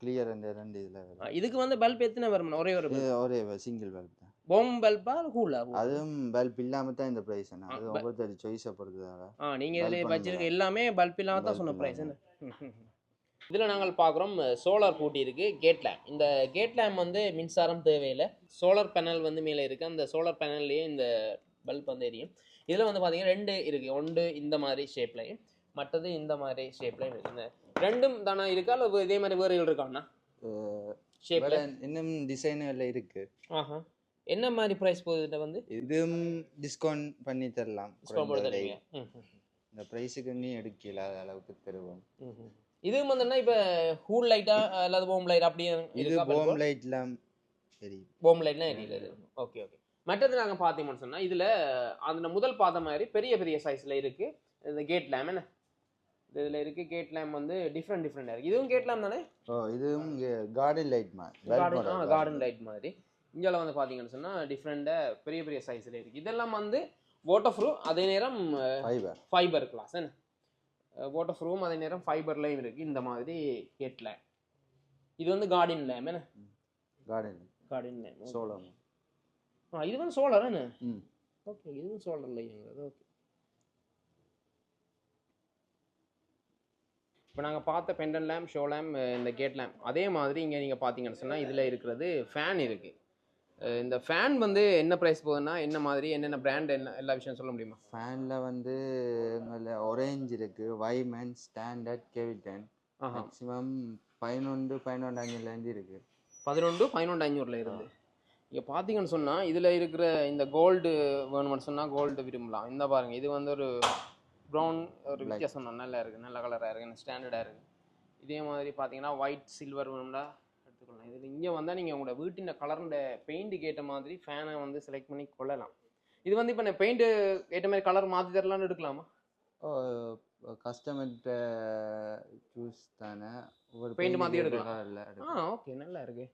கிளியர் ரெண்டு ரெண்டு இதில் இதுக்கு வந்து பல்ப் எத்தனை வரும் ஒரே ஒரு ஒரே சிங்கிள் பல்ப் தான். போம் பல்பா கூலா அதுவும் பல்ப் இல்லாமல் தான் இந்த ப்ரைஸ் என்ன? அது ஒவ்வொருத்தர் சாய்ஸை பொறுத்ததால ஆ நீங்க இதுல வச்சிருக்க எல்லாமே பல்ப் இல்லாம தான் சொன்ன பிரைஸ் இல்லாம. இதுல நாங்கள் பார்க்குறோம் சோலார் பூட்டி இருக்கு கேட் லேம்ப். இந்த கேட் லேம்ப் வந்து மின்சாரம் தேவையில்லை. சோலார் பேனல் வந்து மேலே இருக்கு. அந்த சோலார் பேனல்லையே இந்த பல்ப் வந்து எரியும். இதுல வந்து பாத்தீங்கன்னா ரெண்டு இருக்கு. ஒன்று இந்த மாதிரி ஷேப்லையும் மற்றது இந்த மாதிரி ஷேப்லையும் இருக்கு. இந்த ரெண்டும் தானே இருக்கா? இல்லை இதே மாதிரி வேறு இருக்காண்ணா வேற இன்னும் டிசைனில் இருக்கு. ஆஹா. என்ன மாதிரி ப்ரைஸ் போகுது வந்து? இதுவும் டிஸ்கவுண்ட் பண்ணி தரலாம். டிஸ்கவுண்ட் விலை. தருவீங்க. இந்த ப்ரைஸுக்கு நீ எடுக்கல அளவுக்கு தருவோம். இது வந்துன்னா இப்போ ஹூல் லைட்டா அல்லது போம் லைட் அப்படியே இது போம் லைட்லாம் சரி. போம் லைட்லாம் எரியல ஓகே ஓகே மற்றது நாங்கள் பார்த்தீங்கன்னு சொன்னா இதுல அந்த முதல் பார்த்த மாதிரி பெரிய பெரிய சைஸ்ல இருக்கு. இந்த கேட் லேம் என்ன? இது இதுல இருக்கு கேட் லேம் வந்து டிஃப்ரெண்ட் டிஃப்ரெண்டாக இருக்கு. இதுவும் கேட் லேம் தானே? ஓ இதுவும் கார்டன் லைட் மாதிரி கார்டன் லைட் மாதிரி. இந்தியாவில் வந்து பார்த்தீங்கன்னு சொன்னா டிஃப்ரெண்டாக பெரிய பெரிய சைஸ்ல இருக்கு. இதெல்லாம் வந்து வாட்டர் ப்ரூஃப் அதே நேரம் ஃபைபர் ஃபைபர் கிளாஸ் என்ன வாட்டர் ப்ரூஃபும் அதே நேரம் ஃபைபர்லையும் இருக்கு. இந்த மாதிரி கேட் லேம் இது வந்து கார்டன் லேம் என்ன? கார்டன் கார்டன் லேம் சோளம் ஆ இது வந்து சோலார் என்ன ஓகே இதுவும் சோலார் இல்லைங்கிறது ஓகே இப்போ நாங்கள் பார்த்த பெண்டன் லேம்ப் ஷோ லேம்ப் இந்த கேட் லேம்ப் அதே மாதிரி இங்கே நீங்கள் பார்த்தீங்கன்னு சொன்னால் இதில் இருக்கிறது ஃபேன் இருக்குது இந்த ஃபேன் வந்து என்ன ப்ரைஸ் போகுதுன்னா என்ன மாதிரி என்னென்ன பிராண்ட் என்ன எல்லா விஷயம் சொல்ல முடியுமா? ஃபேனில் வந்து ஒரேஞ்ச் இருக்கு வைமன் ஸ்டாண்டர்ட் கெவிட்டன் மேக்ஸிமம் பதினொன்று பதினொன்று அஞ்சுலேருந்து இருக்கு. பதினொன்று பதினொன்று ஐநூறுல இருந்து. இங்கே பார்த்தீங்கன்னு சொன்னால் இதில் இருக்கிற இந்த கோல்டு வேணும்னு சொன்னால் கோல்டு விரும்பலாம். இந்த பாருங்க இது வந்து ஒரு ப்ரௌன் ஒரு. வித்தியாசம் நல்லா இருக்குது நல்ல கலராக இருக்குது ஸ்டாண்டர்டாக இருக்குது இதே மாதிரி பார்த்தீங்கன்னா ஒயிட் சில்வர் வேணும்னா எடுத்துக்கலாம் இதில் இங்கே வந்தால் நீங்கள் உங்களோட வீட்டின் கலருண்ட பெயிண்ட்டுக்கு ஏற்ற மாதிரி ஃபேனை வந்து செலக்ட் பண்ணி கொள்ளலாம். இது வந்து இப்போ நான் பெயிண்ட்டு ஏற்ற மாதிரி கலர் மாற்றி தரலாம்னு எடுக்கலாமா? கஸ்டமர்கிட்ட சூஸ் தானே. ஒவ்வொரு Paint மாத்தி எடுக்கலாம். ஆ ஓகே நல்லா இருக்கு.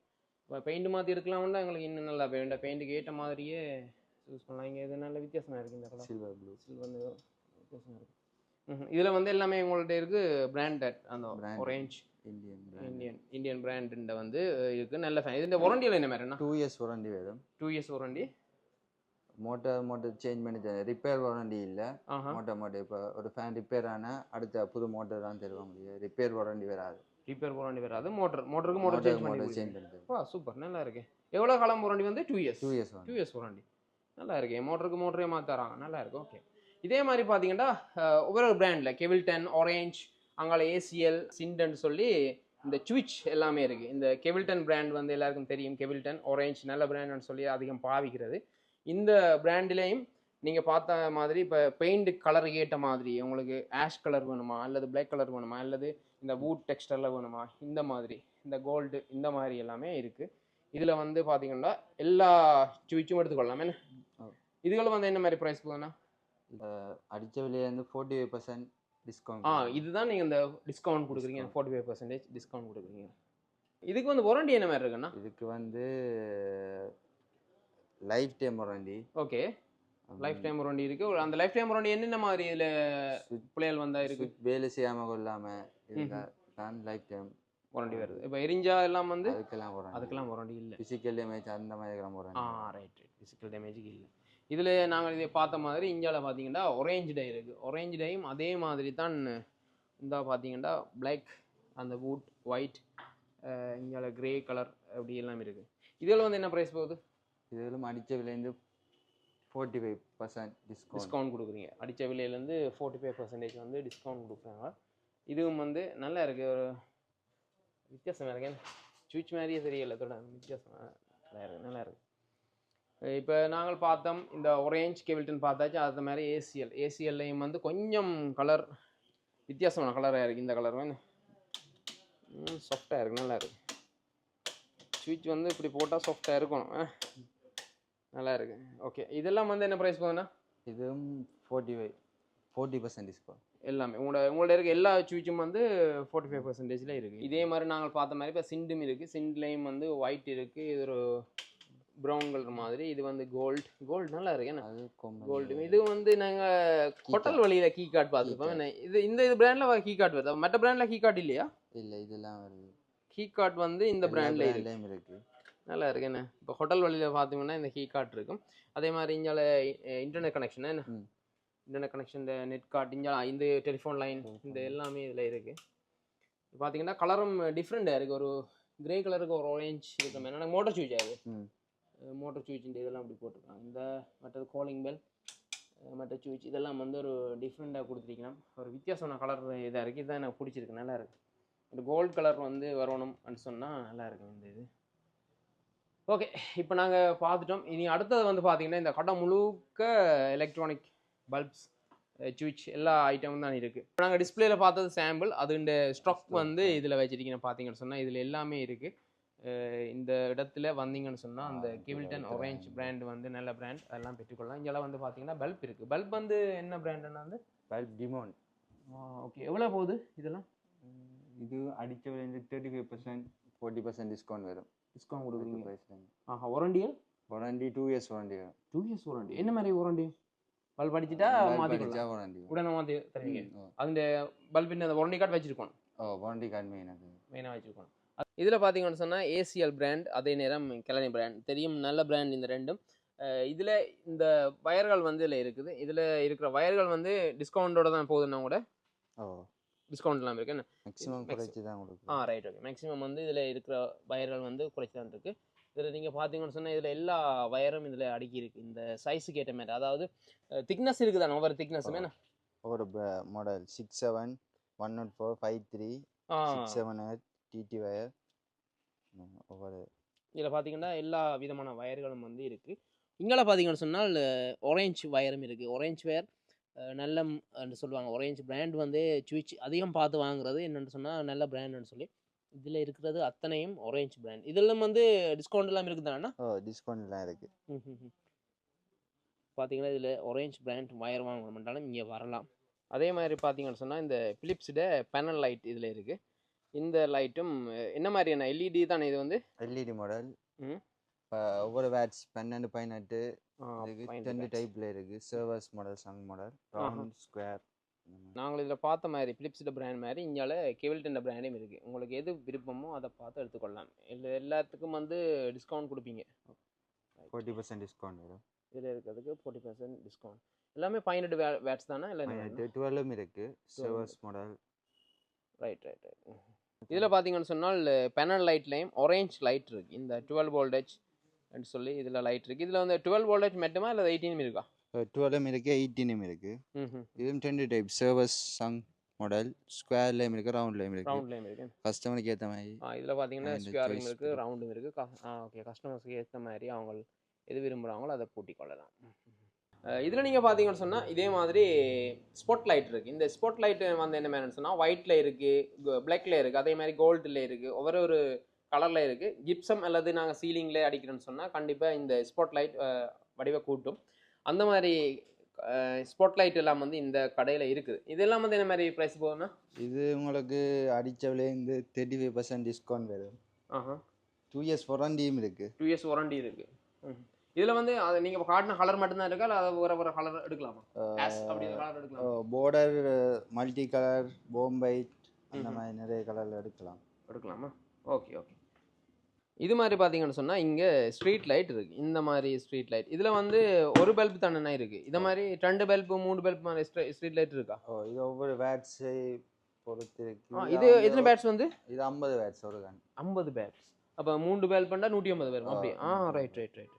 இப்போ பெயிண்ட் மாற்றி எடுக்கலாம்னா எங்களுக்கு இன்னும் நல்லா பெயிண்ட் பெயிண்ட்டுக்கு ஏற்ற மாதிரியே யூஸ் பண்ணலாம். இங்கே இது நல்ல வித்தியாசமாக இருக்குது இந்த கலர் சில்வர் ப்ளூ சில்வர் வித்தியாசமாக இருக்கு. ம்ஹும். இதுல வந்து எல்லாமே உங்கள்ட்ட இருக்கு பிராண்டட் அந்த. Orange Indian Indian Indian brand வந்து இருக்கு. நல்ல ஃபேன் இதுல வாரண்டியில் என்ன மாதிரினா டூ இயர்ஸ் வாரண்டி வரும் two years warranty motor motor change பண்ணி தரேன். ரிப்பேர் வாரண்டி இல்லை. மோட்டார் மோட்டர் இப்போ ஒரு ஃபேன் ரிப்பேர் ஆனால் அடுத்த புது மோட்டர் தான் தருவாங்க முடியும் ரிப்பேர் வாரண்டி வராது. ரிப்பேர் வாரண்டி வராது. மோட்டர் மோட்டருக்கு மோட்டர் சேஞ்ச் பண்ணி. சேஞ்ச் பண்ணி வா சூப்பர் நல்லா இருக்கு. எவ்வளோ காலம் வாரண்டி வந்து? Two years two years two years warranty நல்லா இருக்கு. மோட்டருக்கு மோட்டரே மாத்தாராங்க நல்லா இருக்கு. ஓகே இதே மாதிரி பார்த்தீங்கன்னா ஒவ்வொரு பிராண்டில் கெவில்டன் ஆரேஞ்ச் அங்கால ஏசிஎல் சிண்டன் சொல்லி இந்த சுவிட்ச் எல்லாமே இருக்கு. இந்த கெவில்டன் பிராண்ட் வந்து எல்லாருக்கும் தெரியும். கெவில்டன் ஆரேஞ்ச் நல்ல பிராண்ட்னு சொல்லி அதிகம் பாவிக்கிறது. இந்த பிராண்டிலையும் நீங்கள் பார்த்த மாதிரி இப்போ பெயிண்ட் கலர் ஏற்ற மாதிரி உங்களுக்கு ஆஷ் கலர் வேணுமா? அல்லது Black கலர் வேணுமா? அல்லது இந்த வூட் டெக்ஸ்டரில் வேணுமா? இந்த மாதிரி இந்த கோல்டு இந்த மாதிரி எல்லாமே இருக்குது இதில் வந்து பார்த்தீங்கன்னா எல்லா சுவிட்சும் எடுத்துக்கொள்ளலாம். என்ன. இதுகளும் வந்து என்ன மாதிரி ப்ரைஸ் போகுதுண்ணா அடித்த விலையிலேருந்து ஃபோர்ட்டி ஃபைவ் பர்சன்ட் டிஸ்கவுண்ட் ஆ இதுதான் நீங்கள் இந்த டிஸ்கவுண்ட் கொடுக்குறீங்க. ஃபார்ட்டி ஃபைவ் பர்சன்டேஜ் டிஸ்கவுண்ட் கொடுக்குறீங்க. இதுக்கு வந்து வாரண்டி என்ன மாதிரி இருக்குண்ணா இதுக்கு வந்து lifetime warranty okay lifetime warranty இருக்கு அந்த லைஃப் டைம் வாரண்டி என்னென்ன மாதிரி இதில் பிள்ளைகள் வந்தா இருக்கு? வேலை செய்யாமல் கொள்ளாமல் இதுதான். தான் லைஃப் டைம் வாரண்டி வருது. இப்போ எரிஞ்சா எல்லாம் வந்து அதுக்கெல்லாம் வாரண்டி அதுக்கெல்லாம் வாரண்டி இல்லை. ஃபிசிக்கல் டேமேஜ் அந்த மாதிரி ஆ வாரண்டி ரைட் ரைட் ஃபிசிக்கல் டேமேஜுக்கு இல்லை. இதில் நாங்கள் இதை பார்த்த மாதிரி இந்தியாவில் பார்த்தீங்கன்னா ஒரேஞ்ச் டை இருக்குது ஒரேஞ்ச் டையும் அதே மாதிரி தான் இந்த பார்த்தீங்கன்னா Black அந்த வூட் ஒயிட் இந்தியாவில் கிரே கலர் அப்படி எல்லாம் இருக்குது இதில் வந்து என்ன ப்ரைஸ் போகுது? இதுகளும் அடித்த விலையிலேருந்து forty five percent discount discount கொடுக்குறீங்க. அடித்த விலையிலேருந்து ஃபோர்ட்டி ஃபைவ் பர்சன்டேஜ் வந்து டிஸ்கவுண்ட் கொடுக்குறாங்க. இதுவும் வந்து நல்லா இருக்குது ஒரு வித்தியாசமாக இருக்கு. சுவிட்ச் மாதிரியே தெரியல தொட வித்தியாசம். நல்லா இருக்கு நல்லா இருக்கு. இப்போ நாங்கள் பார்த்தோம் இந்த ஒரேஞ்ச் கெவில்டன் பார்த்தாச்சு அது மாதிரி ஏசிஎல் ஏசிஎல்லையும் வந்து கொஞ்சம் கலர் வித்தியாசமான கலராக இருக்குது இந்த கலர் வந்து சாஃப்டாக இருக்கு நல்லா இருக்கு. சுவிட்ச் வந்து இப்படி போட்டால் சாஃப்டாக இருக்கணும் ஆ. நல்லா இருக்கு. ஓகே இதெல்லாம் வந்து என்ன ப்ரைஸ் போகுதுண்ணா? இதுவும் forty five forty percent discount எல்லாமே. உங்களோட உங்கள்ட்ட இருக்க எல்லா சுவிட்சும் வந்து ஃபார்ட்டி ஃபைவ் பர்சன்டேஜில் இருக்குது இதே மாதிரி நாங்கள் பார்த்த மாதிரி இப்போ சிண்டும் இருக்குது சிண்ட்லேயும் வந்து ஒயிட் இருக்குது இது ஒரு ப்ரௌன் கலர் மாதிரி இது வந்து கோல்டு கோல்டு நல்லா இருக்கு. என்ன? கோல்டு இது வந்து நாங்கள் ஹோட்டல் வழியில் கீ கார்டு பார்த்துருப்போம் என்ன இது இந்த இது பிராண்டில் கீ கார்டு வருது? மற்ற பிராண்டில் கீ கார்டு இல்லையா? இல்லை இதெல்லாம் வருது. கீ கார்டு வந்து இந்த பிராண்டில் இருக்கு. நல்லா இருக்கு. என்ன? இப்போ ஹோட்டல் வழியில் பார்த்தீங்கன்னா இந்த கீ கார்டு இருக்கும். அதே மாதிரி இங்கால இன்டர்நெட் கனெக்ஷன் என்ன. இன்டர்நெட் கனெக்ஷன் இந்த நெட் கார்டு இங்கே இந்த டெலிஃபோன் லைன் இந்த எல்லாமே இதில் இருக்குது பார்த்தீங்கன்னா கலரும் டிஃப்ரெண்ட்டாக இருக்குது ஒரு கிரே கலருக்கு ஒரு ஆரேஞ்ச் இருக்கிற மாதிரி எனக்கு மோட்டர் அது ம். மோட்டர் சுவிட்ச் இந்த இதெல்லாம் அப்படி போட்டிருக்காங்க இந்த மற்றது காலிங் பெல் மற்ற சுவிட்ச் இதெல்லாம் வந்து ஒரு டிஃப்ரெண்ட்டாக கொடுத்துருக்கணும் ஒரு வித்தியாசமான கலர் இதாக இருக்குது இதான் எனக்கு பிடிச்சிருக்கு. நல்லா இருக்கு. இந்த கோல்டு கலர் வந்து வரணும்னு சொன்னால் நல்லா இருக்கும் இந்த இது. ஓகே இப்போ நாங்கள் பார்த்துட்டோம். இனி அடுத்தது வந்து பார்த்தீங்கன்னா இந்த கடை முழுக்க எலக்ட்ரானிக் பல்ப்ஸ் சுவிட்ச் எல்லா ஐட்டமும் தான் இருக்குது இப்போ நாங்கள் டிஸ்பிளேல பார்த்தது சாம்பிள் அது இந்த ஸ்டாக் வந்து இதில் வச்சிருக்கீங்கன்னு பார்த்தீங்கன்னு சொன்னால் இதில் எல்லாமே இருக்குது இந்த இடத்துல வந்தீங்கன்னு சொன்னால் அந்த கிவில்டன் ஒரேஞ்ச். பிராண்ட் வந்து நல்ல பிராண்ட் அதெல்லாம் பெற்றுக்கொள்ளலாம். இங்கெல்லாம் வந்து பார்த்தீங்கன்னா பல்ப் இருக்குது பல்ப் வந்து என்ன பிராண்டுன்னா வந்து பல்ப் டிமோன் ஓகே எவ்வளோ போகுது இதெல்லாம்? இது அடிச்ச விலையிலேருந்து thirty five percent forty percent discount வரும் டிஸ்கவுண்ட் கொடுக்குறீங்க ஆஹா வாரண்டியா வாரண்டி டூ இயர்ஸ் வரும். டூ இயர்ஸ் வாரண்டி என்ன மாதிரி வாரண்டி பல்ப் அடிச்சிட்டா மாற்றிக்கலாம் வாரண்டி உடனே மாற்றி தருவீங்க. அந்த பல்பின் அந்த வாரண்டி கார்டு வச்சிருக்கோம். ஓ வாரண்டி கார்டு மெயின் அது. மெயினாக வச்சுருக்கோம். இதில் பார்த்தீங்கன்னு சொன்னால் ஏசிஎல் பிராண்ட் அதே நேரம் கிளனி பிராண்ட் தெரியும் நல்ல பிராண்ட் இந்த ரெண்டும். இதில் இந்த வயர்கள் வந்து இதில் இருக்குது. இதில் இருக்கிற வயர்கள் வந்து டிஸ்கவுண்டோட தான் போகுதுன்னா கூட ஓ. டிஸ்கவுண்ட் இல்லாமல் இருக்கு. என்ன? மேக்ஸிமம் குறைச்சி தான் ஆ கொடுக்கும் ரைட் ஓகே மேக்ஸிமம் வந்து இதில் இருக்கிற வயர்கள் வந்து குறைச்சி தான் இருக்குது இதில் நீங்கள் பார்த்தீங்கன்னு சொன்னால் இதில் எல்லா வயரும் இதில் அடுக்கி இருக்குது இந்த சைஸுக்கு ஏற்ற மாதிரி. அதாவது திக்னஸ் இருக்குது தானே ஒவ்வொரு திக்னஸுமே ஒரு model six seven one nought four five three ஆ. Six seven eight DD wire ஒவ்வொரு இதில் பார்த்தீங்கன்னா எல்லா விதமான வயர்களும் வந்து இருக்குது இங்கே பார்த்தீங்கன்னு சொன்னால் ஒரேஞ்ச் வயரும் இருக்குது ஒரேஞ்ச் வயர் நல்ல என்று சொல்லுவாங்க. ஒரேஞ்ச் பிராண்ட் வந்து சுவிட்ச் அதிகம் பார்த்து வாங்குறது என்னென்னு சொன்னால் நல்ல பிராண்டுன்னு சொல்லி. இதில் இருக்கிறது அத்தனையும் ஒரேஞ்ச் பிராண்ட் இதெல்லாம் வந்து டிஸ்கவுண்ட் எல்லாம் இருக்குதாண்ணா டிஸ்கவுண்ட்லாம் இருக்கு. பார்த்தீங்கன்னா இதில் ஒரேஞ்ச் பிராண்ட் வயர் வாங்கணும்னாலும் இங்கே வரலாம். அதே மாதிரி பார்த்தீங்கன்னு சொன்னால் இந்த பிலிப்ஸிட பேனல் லைட் இதில் இருக்குது இந்த லைட்டும் என்ன மாதிரியான எல்இடி தானே இது வந்து? எல்இடி மாடல் ம். இப்போ ஒவ்வொரு வேட்ச் பன்னெண்டு பதினெட்டு ரெண்டு. டைப்ல இருக்கு சர்வர்ஸ் மாடல் சங் மாடல் ரவுண்ட் ஸ்கொயர் நாங்கள் இதில் பார்த்த மாதிரி பிலிப்ஸிட பிராண்ட் மாதிரி இங்கால கெவில்டன் பிராண்டும் இருக்குது உங்களுக்கு எது விருப்பமோ அதை பார்த்து எடுத்துக்கொள்ளலாம். இல்லை எல்லாத்துக்கும் வந்து டிஸ்கவுண்ட் கொடுப்பீங்க. ஃபோர்ட்டி பர்சன்ட் டிஸ்கவுண்ட் வரும். இதில் இருக்கிறதுக்கு ஃபோர்ட்டி பர்சன்ட் டிஸ்கவுண்ட் எல்லாமே பதினெட்டு வே வேட்ஸ் தானே? இல்லை டுவெல்லும் இருக்கு. Servers model right right right இதில் பார்த்தீங்கன்னு சொன்னால் பேனல் லைட்லேயும் ஒரேஞ்ச் லைட் இருக்குது இந்த டுவெல் வோல்டேஜ் சொல்லி இதில் லைட் இருக்குது இதில் வந்து டுவெல் வோல்டேஜ் மட்டுமா இல்லை எயிட்டீனும் இருக்கா? டுவெலும் இருக்குது எயிட்டீனும் இருக்குது இதுவும் ரெண்டு டைப் சர்வஸ் சங் மாடல் ஸ்கொயர்லேயும் இருக்குது ரவுண்ட்லேயும் இருக்குது ரவுண்ட்லேயும் இருக்கு. கஸ்டமருக்கு ஏற்ற மாதிரி இதில் பார்த்தீங்கன்னா ஸ்கொயரும் இருக்குது. ரவுண்டும் இருக்குது ஆ ஓகே கஸ்டமர்ஸ்க்கு ஏற்ற மாதிரி அவங்க எது விரும்புகிறாங்களோ அதை பூட்டி கொள்ளலாம் இதில் நீங்கள் பார்த்தீங்கன்னு சொன்னால் இதே மாதிரி ஸ்பாட் லைட் இருக்குது இந்த ஸ்பாட் லைட் வந்து என்ன மாதிரி சொன்னால் ஒயிட்டில் இருக்குது பிளாக்ல இருக்குது அதே மாதிரி கோல்டில் இருக்குது ஒவ்வொரு ஒரு கலரில் இருக்குது ஜிப்சம் அல்லது நாங்கள் சீலிங்கில் அடிக்கிறோன்னு சொன்னால் கண்டிப்பாக இந்த ஸ்பாட் லைட் வடிவ கூட்டும். அந்த மாதிரி ஸ்பாட் லைட் எல்லாம் வந்து இந்த கடையில் இருக்குது. இதெல்லாம் வந்து என்ன மாதிரி ப்ரைஸ் போகுதுன்னா? இது உங்களுக்கு அடித்த விலையிருந்து தேர்ட்டி ஃபைவ் பர்சன்ட் டிஸ்கவுண்ட் வரும். ஆஹா. டூ இயர்ஸ் வாரண்டியும் இருக்குது டூ இயர்ஸ் வாரண்டி இருக்கு. இதில் வந்து அது நீங்கள் காட்டின கலர் மட்டும்தான் இருக்கா? இல்லை அதை வேறு வேறு கலர் எடுக்கலாமா? ஆஸ் அப்படி கலர் எடுக்கலாம்? பார்டர் மல்டி கலர் போம்பைட் அந்த மாதிரி நிறைய கலரில் எடுக்கலாம். எடுக்கலாமா? ஓகே ஓகே இது மாதிரி பார்த்தீங்கன்னு சொன்னால் இங்கே ஸ்ட்ரீட் லைட் இருக்குது இந்த மாதிரி ஸ்ட்ரீட் லைட் இதில் வந்து ஒரு பல்ப் தானே இருக்குது இந்த மாதிரி ரெண்டு பல்பு மூணு பல்ப் மாதிரி ஸ்ட்ரீட் லைட் இருக்கா? ஓ இது ஒவ்வொரு வேட்ஸை பொறுத்து இருக்கு. இது எத்தனை பேட்ஸ் வந்து? இது ஐம்பது வேட்ஸ் ஒரு ஐம்பது பேட்ஸ் அப்போ மூன்று பேல் பண்ணா நூற்றி ஐம்பது பேர் அப்படி. ஆ ரைட் ரைட் ரைட்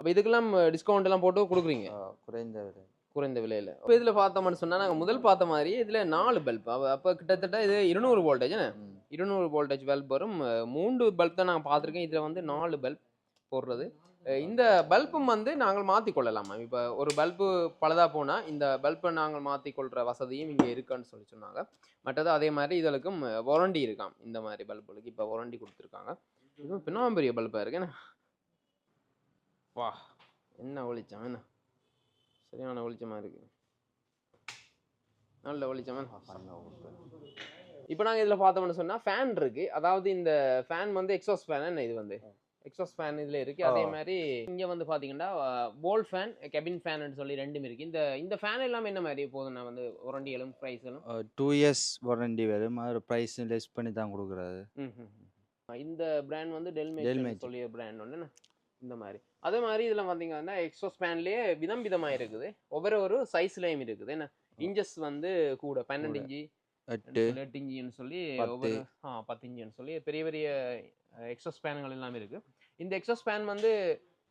அப்போ இதுக்கெல்லாம் டிஸ்கவுண்ட் எல்லாம் போட்டு கொடுக்குறீங்க? குறைந்த விலை. குறைந்த விலையில். இப்போ இதில் பார்த்தோம்னு சொன்னால் நாங்கள் முதல் பார்த்த மாதிரி இதில் நாலு பல்ப் அப்போ கிட்டத்தட்ட இது இருநூறு வோல்டேஜ். இருநூறு வோல்டேஜ் பல்ப் வரும். மூன்று பல்ப் தான் நாங்கள் பார்த்துருக்கேன் இதில் வந்து நாலு பல்ப் போடுறது. இந்த பல்பும் வந்து நாங்கள் மாற்றி கொள்ளலாமா இப்போ ஒரு பல்பு பழுதா போனால் இந்த பல்பை நாங்கள் மாற்றி கொள்கிற வசதியும் இங்கே இருக்குன்னு சொல்லி சொன்னாங்க. மற்றது அதே மாதிரி இதற்கும் வாரண்டி இருக்காம். இந்த மாதிரி பல்புகளுக்கு இப்போ வாரண்டி கொடுத்துருக்காங்க. இதுவும் பின்னாம் பெரிய பல்பாக இருக்கு வா. என்ன ஒளிச்சம் என்ன? சரியான வெளிச்சமா இருக்கு. நல்ல வெளிச்சமா இப்போ நாங்கள் இதில் பார்த்தோம்னு சொன்னால் ஃபேன் இருக்கு. அதாவது இந்த ஃபேன் வந்து எக்ஸாஸ்ட் ஃபேன் என்ன இது வந்து? எக்ஸாஸ்ட் ஃபேன் இதில் இருக்கு. அதே. மாதிரி இங்கே வந்து பார்த்தீங்கன்னா போல் ஃபேன் கெபின் ஃபேன் சொல்லி ரெண்டும் இருக்கு. இந்த இந்த ஃபேன் எல்லாமே என்ன மாதிரி? போதும்னா வந்து ஒரண்டிகளும் ப்ரைஸ்களும் டூ இயர்ஸ் வாரண்டி வரும் அது ப்ரைஸ் லெஸ் பண்ணி தான் கொடுக்குறாரு இந்த பிராண்ட் வந்து டெல்மேட் Magic. சொல்லிய பிராண்ட் ஒன்று இந்த மாதிரி. அதே மாதிரி இதில் பார்த்தீங்கன்னா எக்ஸோஸ் ஃபேன்லேயே விதம் விதமாக இருக்குது. ஒவ்வொரு ஒரு சைஸ்லேயும் இருக்குது. என்ன? இன்ச்சஸ் வந்து கூட பன்னெண்டு. இன்ச்சு எட்டு எட்டு இன்ச்சுன்னு சொல்லி. ஒவ்வொரு ஆ பத்து இன்ச்சுன்னு சொல்லி பெரிய பெரிய எக்ஸஸ் ஃபேன்கள் எல்லாமே இருக்கு. இந்த எக்ஸஸ் ஃபேன் வந்து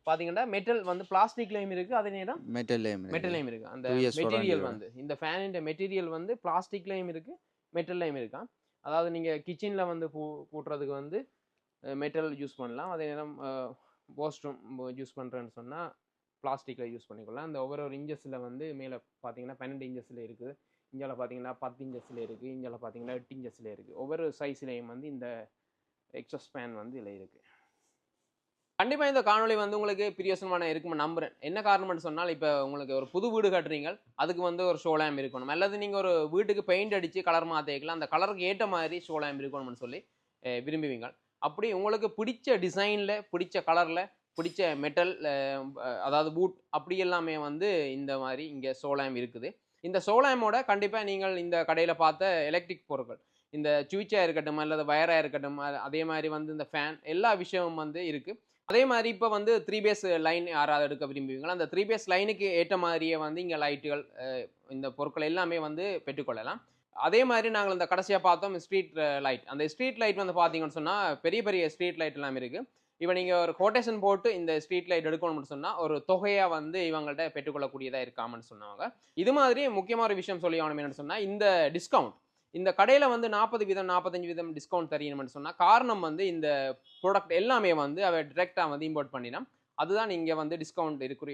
பாத்தீங்கன்னா மெட்டல் வந்து பிளாஸ்டிக்லயும் இருக்கு. அதே நேரம் மெட்டல்லையும் மெட்டல்லையும் இருக்கு. அந்த மெட்டீரியல். வந்து இந்த ஃபேனின் மெட்டீரியல் வந்து பிளாஸ்டிக்லயும் இருக்கு மெட்டல்லையும் இருக்கா அதாவது நீங்க கிச்சன்ல வந்து பூ கூட்டுறதுக்கு வந்து மெட்டல் யூஸ் பண்ணலாம். அதே நேரம் வாஷ்ரூம் யூஸ் பண்ணுறேன்னு சொன்னால் பிளாஸ்டிக்கில் யூஸ் பண்ணிக்கலாம் அந்த ஒவ்வொரு ஒரு இன்ச்சஸ்ல வந்து மேலே பார்த்தீங்கன்னா பன்னெண்டு இன்ச்சஸ்ல இருக்குது இஞ்சால பார்த்தீங்கன்னா பத்து இன்ச்சஸ்ல இருக்கு. இஞ்சால பார்த்தீங்கன்னா எட்டு இன்ச்சஸ்ல இருக்குது ஒவ்வொரு சைஸ்லேயும் வந்து இந்த எக்ஸஸ் ஃபேன் வந்து இதில் இருக்குது கண்டிப்பாக இந்த காணொளி வந்து உங்களுக்கு பிரியோசனமான இருக்கும்னு நம்புகிறேன் என்ன காரணம்னு சொன்னால் இப்போ உங்களுக்கு ஒரு புது வீடு கட்டுறீங்க அதுக்கு வந்து ஒரு ஷோ இருக்கணும். அல்லது நீங்கள் ஒரு வீட்டுக்கு பெயிண்ட் அடித்து கலர் மாற்றிக்கலாம் அந்த கலருக்கு ஏற்ற மாதிரி ஷோ இருக்கணும்னு சொல்லி விரும்புவீங்க அப்படி உங்களுக்கு பிடிச்ச டிசைனில் பிடிச்ச கலரில் பிடிச்ச மெட்டல் அதாவது பூட் அப்படி எல்லாமே வந்து இந்த மாதிரி இங்கே சோலாம் இருக்குது. இந்த சோலாமோட கண்டிப்பாக நீங்கள் இந்த கடையில் பார்த்த எலக்ட்ரிக் பொருட்கள் இந்த சுவிட்சாக இருக்கட்டும் அல்லது வயராக இருக்கட்டும் அதே மாதிரி வந்து இந்த ஃபேன் எல்லா விஷயமும் வந்து இருக்குது அதே மாதிரி இப்போ வந்து த்ரீ பேஸ் லைன் யாராவது எடுக்க விரும்புவீங்களோ? அந்த த்ரீ பேஸ் லைனுக்கு ஏற்ற மாதிரியே வந்து இங்கே லைட்டுகள் இந்த பொருட்கள் எல்லாமே வந்து பெற்றுக்கொள்ளலாம். அதே மாதிரி நாங்கள் இந்த கடைசியாக பார்த்தோம் ஸ்ட்ரீட் லைட் uh, அந்த ஸ்ட்ரீட் லைட் வந்து பார்த்தீங்கன்னு சொன்னால் பெரிய பெரிய ஸ்ட்ரீட் லைட் எல்லாம் இருக்குது இப்போ நீங்கள் ஒரு கோட்டேஷன் போட்டு இந்த ஸ்ட்ரீட் லைட் எடுக்கணும்னு சொன்னால் ஒரு தொகையாக வந்து இவங்கள்ட்ட பெற்றுக்கொள்ளக்கூடியதாக இருக்காமன்னு சொன்னாங்க. இது மாதிரி முக்கியமான ஒரு விஷயம் சொல்லி ஆகணும் என்னென்னு சொன்னால் இந்த டிஸ்கவுண்ட் இந்த கடையில் வந்து நாற்பது வீதம் நாற்பத்தஞ்சு வீதம் டிஸ்கவுண்ட் தரணும்னு சொன்னால் காரணம் வந்து இந்த ப்ராடக்ட் எல்லாமே வந்து அவ டிரெக்டாக வந்து இம்போர்ட் பண்ணினா அதுதான் இங்கே வந்து டிஸ்கவுண்ட் இருக்கிற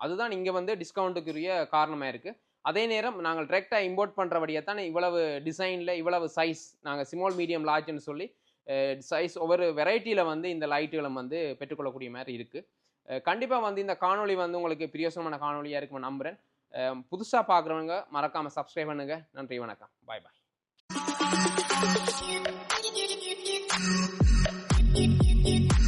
அதுதான் இங்கே வந்து டிஸ்கவுண்ட்டுக்குரிய காரணமாக இருக்குது அதே நேரம் நாங்கள் டிரெக்டாக இம்போர்ட் பண்ணுற வழியாக தான் இவ்வளவு டிசைனில் இவ்வளவு சைஸ் நாங்கள் ஸ்மால் மீடியம் லார்ஜ்னு சொல்லி சைஸ் ஒவ்வொரு வெரைட்டியில் வந்து இந்த லைட்டுகளும் வந்து பெற்றுக்கொள்ளக்கூடிய மாதிரி இருக்குது கண்டிப்பாக வந்து இந்த காணொலி வந்து உங்களுக்கு பிரியோசனமான காணொலியாக இருக்கும் நம்புகிறேன் புதுசாக பார்க்குறவங்க மறக்காமல் சப்ஸ்கிரைப் பண்ணுங்கள் நன்றி வணக்கம். பாய் பாய் Thank you.